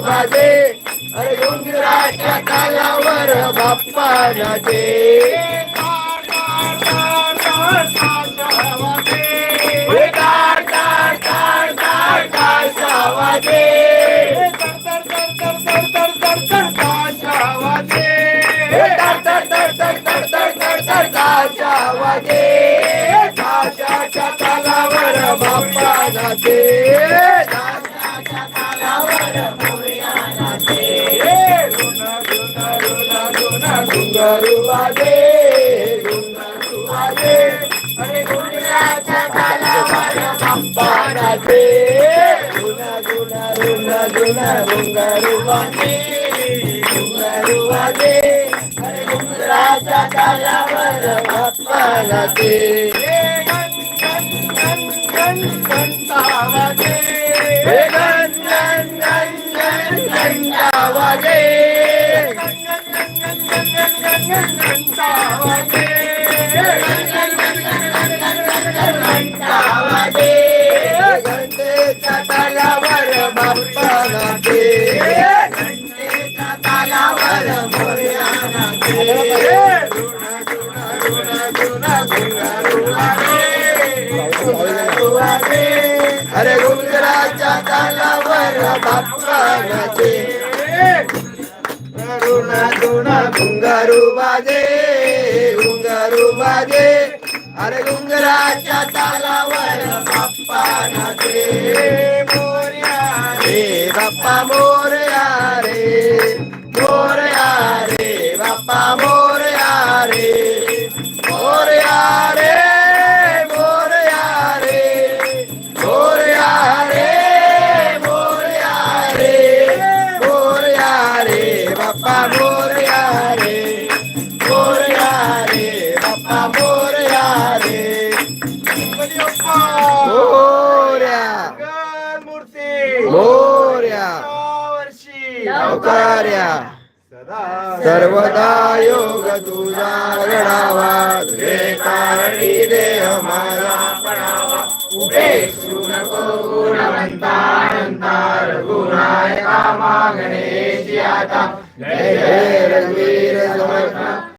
बाजे अरे डोंगराच्या तालावर बाप्पा नाचे हे बाप्पा नाचे टाळ गुना गुना गुना गुना दे वाजे घुंगारू वाजे अरे घुंगराच्या गुना बाप्पा नाचे हे गण दे गण गण घंटा वाजे घंटा वाजे घंटेच्या तालावर बाप्पा नाचे घंटेच्या तालावर मोरया नाचे गुना गुना गुना गुना घुंगारू वाजे घुंगारू अरे घुंगराच्या तालावर बाप्पा नाचे. रुना रुना घुंगारू बाजे घुंगारू बाजे. अरे घुंगराच्या तालावर बाप्पा नाचे. मोरया रे बाप्पा मोरया रे. मोरया रे बाप्पा मोरया रे. मोरया रे मोरया रे. मोरया रे मोरया रे. मोरया रे बाप्पा मोरया अवतार्या सर्वदा योग तुझा घडावा तुझे कारणी देह मला पडावा. उपेक्षू नको गुणवंता अनंता रघुनायका मागणे आता. जय जय रघुवीर समर्थ.